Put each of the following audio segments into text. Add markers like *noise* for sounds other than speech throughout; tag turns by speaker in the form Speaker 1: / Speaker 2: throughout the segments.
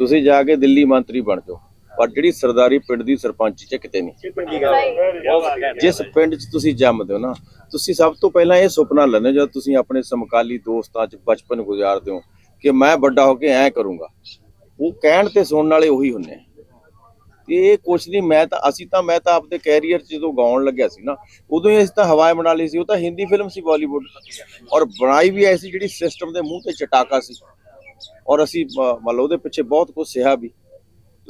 Speaker 1: ਤੁਸੀਂ ਜਾ ਕੇ ਦਿੱਲੀ ਮੰਤਰੀ ਬਣ ਜਾਓ। ਪਰ ਜਿਹੜੀ ਸਰਦਾਰੀ ਪਿੰਡ ਦੀ ਸਰਪੰਚ ਚ ਕਿਤੇ ਨਹੀਂ। ਜਿਸ ਪਿੰਡ 'ਚ ਤੁਸੀਂ ਜੰਮਦੇ ਹੋ ਨਾ, ਤੁਸੀਂ ਸਭ ਤੋਂ ਪਹਿਲਾਂ ਇਹ ਸੁਪਨਾ ਲੈਣਾ ਜਦ ਤੁਸੀਂ ਆਪਣੇ ਸਮਕਾਲੀ ਦੋਸਤਾਂ 'ਚ ਬਚਪਨ ਗੁਜ਼ਾਰਦੇ ਹੋ, ਕਿ ਮੈਂ ਵੱਡਾ ਹੋ ਕੇ ਐ ਕਰੂੰਗਾ। ਉਹ ਕਹਿਣ ਤੇ ਸੁਣਨ ਵਾਲੇ ਉਹੀ ਹੁੰਨੇ ਤੇ ਇਹ ਕੁਛ ਨਹੀਂ, ਮੈਂ ਤਾਂ, ਅਸੀਂ ਤਾਂ, ਮੈਂ ਤਾਂ ਆਪਦੇ ਕੈਰੀਅਰ 'ਚ ਜਦੋਂ ਗਾਉਣ ਲੱਗਿਆ ਸੀ ਨਾ, ਉਦੋਂ ਹੀ ਅਸੀਂ ਤਾਂ ਹਵਾਏ ਬਣਾ ਲਈ ਸੀ, ਉਹ ਤਾਂ ਹਿੰਦੀ ਫਿਲਮ ਸੀ ਬਾਲੀਵੁੱਡ ਔਰ ਬਣਾਈ ਵੀ ਐਸੀ ਜਿਹੜੀ ਸਿਸਟਮ ਦੇ ਮੂੰਹ ਤੇ ਚਟਾਕਾ ਸੀ। ਔਰ ਅਸੀਂ ਮ- ਮੰਨ ਲਓ ਉਹਦੇ ਪਿੱਛੇ ਬਹੁਤ ਕੁਝ ਸਿਹਾ ਵੀ।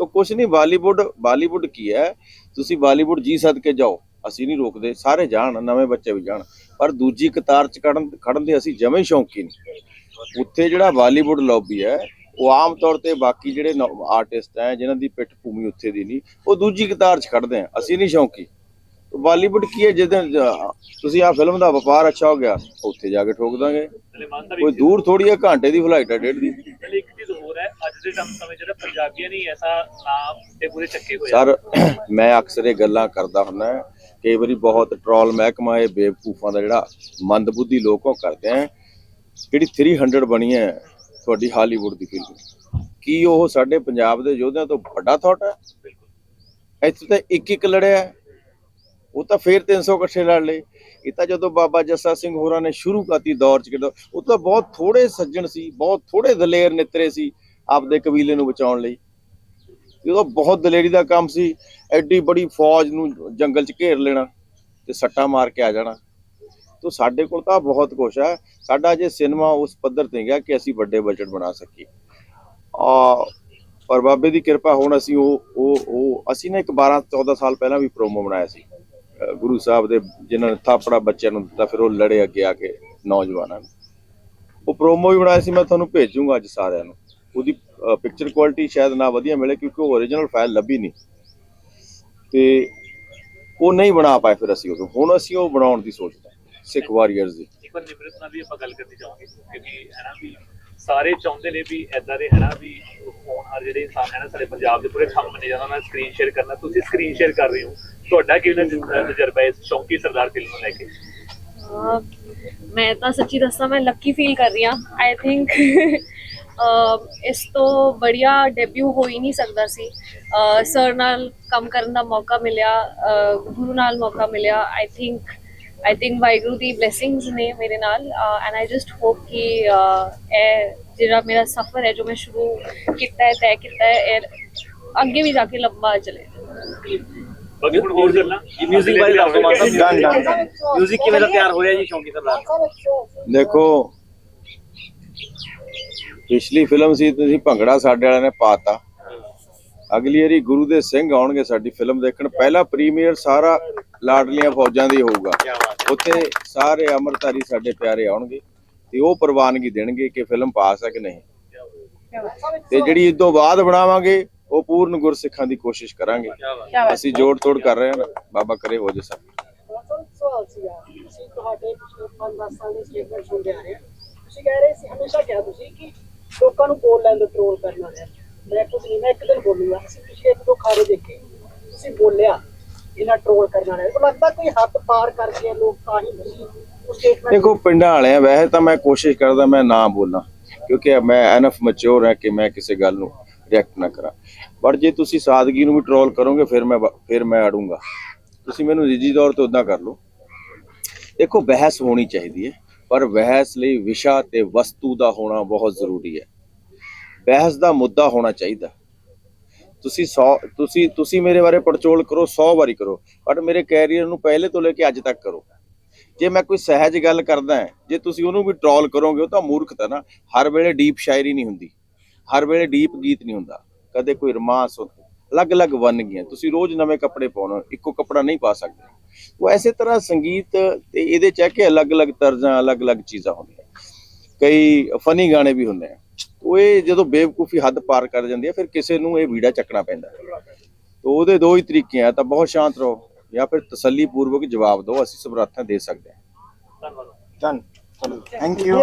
Speaker 1: ਉਹ ਕੁਛ ਨਹੀਂ, ਬਾਲੀਵੁੱਡ ਬਾਲੀਵੁੱਡ ਕੀ ਹੈ? ਤੁਸੀਂ ਬਾਲੀਵੁੱਡ ਜੀ ਸਦਕੇ ਜਾਓ, ਅਸੀਂ ਨਹੀਂ ਰੋਕਦੇ, ਸਾਰੇ ਜਾਣ, ਨਵੇਂ ਬੱਚੇ ਵੀ ਜਾਣ। ਪਰ ਦੂਜੀ ਕਤਾਰ ਚ ਖੜਨ ਖੜਨ ਦੇ ਅਸੀਂ ਜਮੇ ਸ਼ੌਂਕੀ ਨਹੀਂ ਉੱਥੇ ਜਿਹੜਾ ਬਾਲੀਵੁੱਡ ਲੌਬੀ ਹੈ, ਉਹ ਆਮ ਤੌਰ ਤੇ ਬਾਕੀ ਜਿਹੜੇ ਆਰਟਿਸਟ ਹੈ, ਜਿਨ੍ਹਾਂ ਦੀ ਪਿੱਠ ਭੂਮੀ ਉੱਥੇ ਦੀ ਨਹੀਂ, ਉਹ ਦੂਜੀ ਕਤਾਰ ਚ ਖੜਦੇ ਆ, ਅਸੀਂ ਨਹੀਂ ਸ਼ੌਂਕੀ ਬਾਲੀਵੁੱਡ ਕੀ ਹੈ ਜਦੋਂ ਤੁਸੀਂ ਆ ਫਿਲਮ ਦਾ ਵਪਾਰ ਅੱਛਾ ਹੋ ਗਿਆ, ਉੱਥੇ ਜਾ ਕੇ ਠੋਕ ਦਾਂਗੇ। ਕੋਈ ਦੂਰ ਥੋੜੀ ਹੈ ਘੰਟੇ ਦੀ ਫਲਾਈਟ ਹੈ ਡੇਢ ਦੀ।
Speaker 2: ਨਾਲੇ ਇੱਕ ਚੀਜ਼ ਹੋਰ ਹੈ ਅੱਜ ਦੇ ਟਾਈਮ ਸਮੇਂ ਜਿਹੜਾ ਪੰਜਾਬੀਆਂ ਨੇ ਐਸਾ ਨਾਮ ਤੇ ਪੂਰੇ ਚੱਕੇ ਹੋਏ ਆ।
Speaker 1: ਸਰ ਮੈਂ ਅਕਸਰ ਇਹ ਗੱਲਾਂ ਕਰਦਾ ਹੁੰਦਾ ਕਈ ਵਾਰੀ ਬਹੁਤ ਟਰੋਲ ਮਹਿਕਮਾ ਇਹ ਬੇਵਕੂਫਾਂ ਦਾ ਜਿਹੜਾ ਮੰਦਬੁੱਧੀ ਲੋਕ ਕਰਦੇ ਆ। ਜਿਹੜੀ 300 ਬਣੀ ਹੈ ਤੁਹਾਡੀ ਹਾਲੀਵੁੱਡ ਦੀ ਫਿਲਮ ਕੀ ਉਹ ਸਾਡੇ ਪੰਜਾਬ ਦੇ ਯੋਧਿਆਂ ਤੋਂ ਵੱਡਾ ਥਾਟ ਹੈ? ਇੱਥੇ ਤਾਂ ਇੱਕ ਇੱਕ ਲੜਿਆ। ਉਹ ਤਾਂ ਫੇਰ 300 ਇਕੱਠੇ ਲੜ ਲਏ। ਇਹ ਤਾਂ ਜਦੋਂ ਬਾਬਾ ਜੱਸਾ ਸਿੰਘ ਹੋਰਾਂ ਨੇ ਸ਼ੁਰੂ ਕਰਤੀ ਦੌਰ ਚ ਕਿਦੋਂ ਉਹ ਤਾਂ ਬਹੁਤ ਥੋੜੇ ਸੱਜਣ ਸੀ, ਬਹੁਤ ਥੋੜੇ ਦਲੇਰ ਨਿਤਰੇ ਸੀ ਆਪਦੇ ਕਬੀਲੇ ਨੂੰ ਬਚਾਉਣ ਲਈ। ਜਦੋਂ ਬਹੁਤ ਦਲੇਰੀ ਦਾ ਕੰਮ ਸੀ, ਐਡੀ ਬੜੀ ਫੌਜ ਨੂੰ ਜੰਗਲ 'ਚ ਘੇਰ ਲੈਣਾ ਤੇ ਸੱਟਾ ਮਾਰ ਕੇ ਆ ਜਾਣਾ। ਤੋ ਸਾਡੇ ਕੋਲ ਤਾਂ ਬਹੁਤ ਕੁਛ ਹੈ ਸਾਡਾ ਜੇ ਸਿਨੇਮਾ ਉਸ ਪੱਧਰ ਤੇ ਗਿਆ ਕਿ ਅਸੀਂ ਵੱਡੇ ਬਜਟ ਬਣਾ ਸਕੀਏ। ਆ, ਪਰ ਬਾਬੇ ਦੀ ਕਿਰਪਾ ਹੋਣ ਅਸੀਂ ਉਹ ਉਹ ਅਸੀਂ ਨਾ ਇੱਕ 12 14 ਸਾਲ ਪਹਿਲਾਂ ਵੀ ਪ੍ਰੋਮੋ ਬਣਾਇਆ ਸੀ। ਗੁਰੂ ਸਾਹਿਬ ਦੇ ਜਿਨ੍ਹਾਂ ਨੇ ਥਾਪੜਾ ਬੱਚਿਆਂ ਨੂੰ ਦਿੱਤਾ, ਫਿਰ ਉਹ ਲੜੇ ਅੱਗੇ ਆ ਕੇ ਨੌਜਵਾਨਾਂ ਨੂੰ। ਉਹ ਪ੍ਰੋਮੋ ਵੀ ਬਣਾਇਆ ਸੀ, ਮੈਂ ਤੁਹਾਨੂੰ ਭੇਜੂੰਗਾ ਅੱਜ ਸਾਰਿਆਂ ਨੂੰ। ਉਹਦੀ ਪਿਕਚਰ ਕੁਆਲਿਟੀ ਸ਼ਾਇਦ ਨਾ ਵਧੀਆ ਮਿਲੇ, ਕਿਉਂਕਿ ਉਹ origignal ਫਾਈਲ ਲੱਭੀ ਨਹੀਂ। ਤੇ ਉਹ ਨਹੀਂ ਬਣਾ ਪਾਏ ਫਿਰ ਅਸੀਂ ਉਦੋਂ। ਹੁਣ ਅਸੀਂ ਉਹ ਬਣਾਉਣ ਦੀ ਸੋਚਦੇ ਸਿੱਖ ਵਾਰੀਅਰਸ ਦੀ।
Speaker 2: ਇੱਕ ਨਿਮਰਤ ਨਾਲ ਵੀ ਆਪਾਂ ਗੱਲ ਕਰਨੀ ਚਾਹਾਂਗੇ, ਕਿਉਂਕਿ ਹੈ ਵੀ ਸਾਰੇ ਚਾਹੁੰਦੇ ਨੇ ਵੀ ਐਦਾਂ ਦੇ ਹੈ ਵੀ ਫੋਨ ਹਰ ਜਿਹੜੇ ਇਨਸਾਨ ਹੈ ਨਾ, ਸਾਡੇ ਪੰਜਾਬ ਦੇ ਪੂਰੇ ਥੰਮ ਨੇ ਜਾਂਦਾ ਨਾਲ ਸਕਰੀਨ ਸ਼ੇਅਰ ਕਰਨਾ। ਤੁਸੀਂ ਸਕਰੀਨ ਸ਼ੇਅਰ ਕਰ ਰਹੇ ਹੋ। ਤੁਹਾਡਾ ਕਿਵੇਂ ਤਜਰਬਾ ਇਸ ਸ਼ੌਂਕੀ ਸਰਦਾਰ ਫਿਲਮ ਨੂੰ ਲੈ ਕੇ?
Speaker 3: ਮੈਂ ਤਾਂ ਸੱਚੀ ਦੱਸਾਂ, ਮੈਂ ਲੱਕੀ ਫੀਲ ਕਰ ਰਹੀ ਹਾਂ। ਆਈ ਥਿੰਕ *laughs* ਇਸ ਤੋਂ ਬੜੀਆ ਡੈਬਿਊ ਹੋ ਹੀ ਨਹੀਂ ਸਕਦਾ ਸੀ। ਸਰ ਨਾਲ ਕੰਮ ਕਰਨ ਦਾ ਮੌਕਾ ਮਿਲਿਆ ਗੁਰੂ ਨਾਲ ਮੌਕਾ ਮਿਲਿਆ। I think I think Waheguru the blessings ਨੇ ਮੇਰੇ ਨਾਲ। ਐਂਡ ਆਈ ਜਸਟ ਹੋਪ ਕਿ ਇਹ ਜਿਹੜਾ ਮੇਰਾ ਸਫ਼ਰ ਹੈ, ਜੋ ਮੈਂ ਸ਼ੁਰੂ ਕੀਤਾ ਹੈ, ਤੈਅ ਕੀਤਾ ਹੈ ਅੱਗੇ ਵੀ ਜਾ ਕੇ ਲੰਬਾ ਚਲੇ।
Speaker 2: ਬਾਕੀ ਹੁਣ ਹੋਰ ਗੱਲਾਂ।
Speaker 4: ਮਿਊਜ਼ਿਕ ਬਾਰੇ ਦੱਸ ਦਿਓ ਮਾਤਾ।
Speaker 1: Done, done, done.
Speaker 4: ਮਿਊਜ਼ਿਕ ਕਿਵੇਂ ਦਾ ਤਿਆਰ ਹੋ ਰਿਹਾ ਜੀ ਸ਼ੌਂਕੀ ਸਰਦਾਰ ਦਾ
Speaker 1: ਦੇਖੋ ਪਿਛਲੀ ਫਿਲਮ ਸੀ ਤੁਸੀਂ ਭੰਗੜਾ ਸਾਡੇ ਵਾਲਿਆਂ ਨੇ ਪਾਤਾ। ਅਗਲੀ ਵਾਰੀ ਗੁਰੂ ਦੇ ਸਿੰਘ ਆਉਣਗੇ ਸਾਡੀ ਫਿਲਮ ਦੇਖਣ। ਪਹਿਲਾ ਪ੍ਰੀਮੀਅਰ ਸਾਰਾ ਲਾਡਲੀਆਂ ਫੌਜਾਂ ਦੀ ਹੋਊਗਾ। ਉੱਥੇ ਸਾਰੇ ਅਮਰਤਾਰੀ ਸਾਡੇ ਪਿਆਰੇ ਆਉਣਗੇ ਤੇ ਉਹ ਪ੍ਰਵਾਨਗੀ ਦੇਣਗੇ ਕਿ ਫਿਲਮ ਪਾਸ ਹੈ ਕਿ ਨਹੀਂ। ਤੇ ਜਿਹੜੀ ਇਸ ਤੋਂ ਬਾਅਦ ਬਣਾਵਾਂਗੇ ਉਹ ਪੂਰਨ ਗੁਰਸਿੱਖਾਂ ਦੀ ਕੋਸ਼ਿਸ਼ ਕਰਾਂਗੇ। ਅਸੀਂ ਜੋੜ ਤੋੜ ਕਰ ਰਹੇ ਹਾਂ ਬਾਬਾ ਕਰੇ ਹੋ ਜੇ ਸਭ।
Speaker 5: ਸਵਾਲ ਸਵਾਲ ਸੀਗਾ। ਤੁਸੀਂ ਤੁਹਾਡੇ ਪਿਛਲੇ 5-10 ਸਾਲ ਦੇ ਸਟੇਟਮੈਂਟ ਸੁਣਦੇ ਆ ਰਹੇ ਹਾਂ। ਤੁਸੀਂ ਕਹਿ ਰਹੇ ਸੀ ਹਮੇਸ਼ਾ ਕਿਹਾ ਤੁਸੀਂ ਕਿ ਲੋਕਾਂ ਨੂੰ ਬੋਲ ਲੈਣ ਤੋਂ ਟ੍ਰੋਲ ਕਰਨਾ ਹੈ। ਮੈਂ ਕੁਝ ਨਹੀਂ ਮੈਂ ਇੱਕ ਦਿਨ ਬੋਲੂਗਾ। ਅਸੀਂ ਪਿਛਲੇ ਇੱਕ ਦੋ ਖਾਰੇ ਦੇਖੇ। ਤੁਸੀਂ ਬੋਲਿਆ ਇਹਨਾਂ ਟ੍ਰੋਲ ਕਰਨਾ ਹੈ। ਤਾਂ ਲੱਗਦਾ ਕੋਈ ਹੱਦ ਪਾਰ ਕਰ ਗਏ ਲੋਕ ਤਾਂ ਹੀ ਤੁਸੀਂ ਉਹ ਸਟੇਟਮੈਂਟ
Speaker 1: ਦੇਖੋ ਪਿੰਡਾਂ ਵਾਲੇ ਆ ਵੈਸੇ ਤਾਂ ਮੈਂ ਕੋਸ਼ਿਸ਼ ਕਰਦਾ ਮੈਂ ਨਾ ਬੋਲਾਂ। ਕਿਉਂਕਿ ਮੈਂ ਐਨਫ ਮੈਚੁਰ ਹਾਂ ਕਿ ਮੈਂ ਕਿਸੇ ਗੱਲ ਨੂੰ ਰਿਐਕਟ ਨਾ ਕਰਾਂ। ਪਰ ਜੇ ਤੁਸੀਂ ਸਾਦਗੀ ਨੂੰ ਵੀ ਟਰੋਲ ਕਰੋਗੇ ਫਿਰ ਮੈਂ ਬ- ਫਿਰ ਮੈਂ ਅੜੂੰਗਾ। ਤੁਸੀਂ ਮੈਨੂੰ ਨਿੱਜੀ ਤੌਰ ਤੇ ਉਦਾਂ ਕਰ ਲਓ। ਦੇਖੋ ਬਹਿਸ ਹੋਣੀ ਚਾਹੀਦੀ ਹੈ ਪਰ ਬਹਿਸ ਲਈ ਵਿਸ਼ਾ ਤੇ ਵਸਤੂ ਦਾ ਹੋਣਾ ਬਹੁਤ ਜ਼ਰੂਰੀ ਹੈ। ਬਹਿਸ ਦਾ ਮੁੱਦਾ ਹੋਣਾ ਚਾਹੀਦਾ। ਤੁਸੀਂ 100 ਤੁਸੀਂ ਤੁਸੀਂ ਮੇਰੇ ਬਾਰੇ ਪੜਚੋਲ ਕਰੋ 100 ਵਾਰੀ ਕਰੋ ਬਟ ਮੇਰੇ ਕੈਰੀਅਰ ਨੂੰ ਪਹਿਲੇ ਤੋਂ ਲੈ ਕੇ ਅੱਜ ਤੱਕ ਕਰੋ। ਜੇ ਮੈਂ ਕੋਈ ਸਹਿਜ ਗੱਲ ਕਰਦਾ ਹਾਂ, ਜੇ ਤੁਸੀਂ ਉਹਨੂੰ ਵੀ ਟਰੋਲ ਕਰੋਗੇ ਉਹ ਤਾਂ ਮੂਰਖਤਾ ਨਾ ਹਰ ਵੇਲੇ ਡੀਪ ਸ਼ਾਇਰੀ ਨਹੀਂ ਹੁੰਦੀ। ਹਰ ਵੇਲੇ ਡੀਪ ਗੀਤ ਨਹੀਂ ਹੁੰਦਾ ਕਦੇ ਕੋਈ ਰਮਾਂਸ ਅਲੱਗ-ਅਲੱਗ ਬਣ ਗਈਆਂ ਤੁਸੀਂ ਰੋਜ਼ ਨਵੇਂ ਕੱਪੜੇ ਪਾਉਣਾ ਇੱਕੋ ਕੱਪੜਾ ਨਹੀਂ ਪਾ ਸਕਦੇ। ਉਹ ਐਸੇ ਤਰ੍ਹਾਂ ਸੰਗੀਤ ਤੇ ਇਹਦੇ ਚ ਹੈ ਕਿ ਅਲੱਗ-ਅਲੱਗ ਤਰਜ਼ਾਂ ਅਲੱਗ-ਅਲੱਗ ਚੀਜ਼ਾਂ ਹੁੰਦੀਆਂ। ਕਈ ਫਨੀ ਗਾਣੇ ਵੀ ਹੁੰਦੇ ਆ। ਉਹ ਇਹ ਜਦੋਂ ਬੇਵਕੂਫੀ ਹੱਦ ਪਾਰ ਕਰ ਜਾਂਦੀ ਹੈ ਫਿਰ ਕਿਸੇ ਨੂੰ ਇਹ ਵੀੜਾ ਚੱਕਣਾ ਪੈਂਦਾ। ਤੋ ਉਹਦੇ ਦੋ ਹੀ ਤਰੀਕੇ ਆ ਤਾਂ ਬਹੁਤ ਸ਼ਾਂਤ ਰਹੋ ਜਾਂ ਫਿਰ ਤਸੱਲੀ ਪੂਰਵਕ ਜਵਾਬ ਦਿਓ ਅਸੀਂ ਸਮਰੱਥਾ ਦੇ ਸਕਦੇ ਹਾਂ।
Speaker 2: ਧੰਨਵਾਦ।
Speaker 6: Thank you.